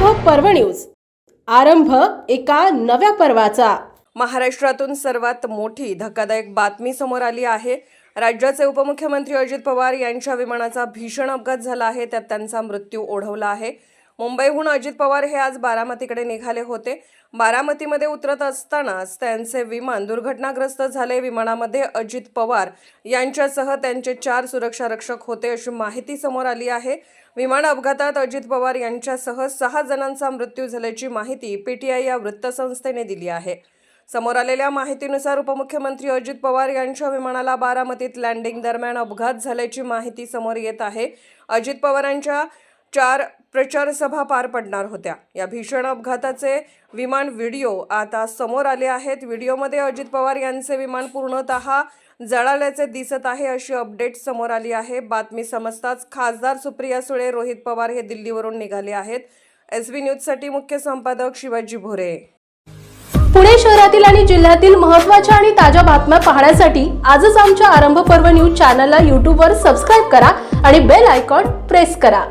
पर्व न्यूज. आरंभ एका नव्या पर्वाचा. महाराष्ट्रातून सर्वात मोठी धक्कादायक बातमी समोर आली आहे. राज्याचे उपमुख्यमंत्री अजित पवार यांच्या विमानाचा भीषण अपघात झाला आहे. त्यात त्यांचा मृत्यू ओढवला आहे. मुंबईहून अजित पवार हे आज बारामतीकडे निघाले होते. बारामतीमध्ये उतरत असतानाच त्यांचे विमान दुर्घटनाग्रस्त झाले. विमानामध्ये अजित पवार यांच्यासह त्यांचे चार सुरक्षा रक्षक होते अशी माहिती समोर आली आहे. विमान अपघातात अजित पवार यांच्यासह सहा जणांचा मृत्यू झाल्याची माहिती पीटीआय या वृत्तसंस्थेने दिली आहे. समोर आलेल्या माहितीनुसार उपमुख्यमंत्री अजित पवार यांच्या विमानाला बारामतीत लँडिंग दरम्यान अपघात झाल्याची माहिती समोर येत आहे. अजित पवारांच्या चार प्रचारसभा पार पडणार होत्या. या भीषण अपघाताचे विमान व्हिडिओ आता समोर आले आहेत. व्हिडिओमध्ये अजित पवार यांचे विमान पूर्णतः जळाल्याचे दिसत आहे अशी अपडेट समोर आली आहे. बातमी समजताच खासदार सुप्रिया सुळे रोहित पवार हे दिल्लीवरून निघाले आहेत. एस बी न्यूजसाठी मुख्य संपादक शिवाजी भोरे. पुणे शहरातील आणि जिल्ह्यातील महत्त्वाच्या आणि ताज्या बातम्या पाहण्यासाठी आजच आमच्या आरंभ पर्व न्यूज चॅनलला यूट्यूबवर सबस्क्राईब करा आणि बेल आयकॉन प्रेस करा.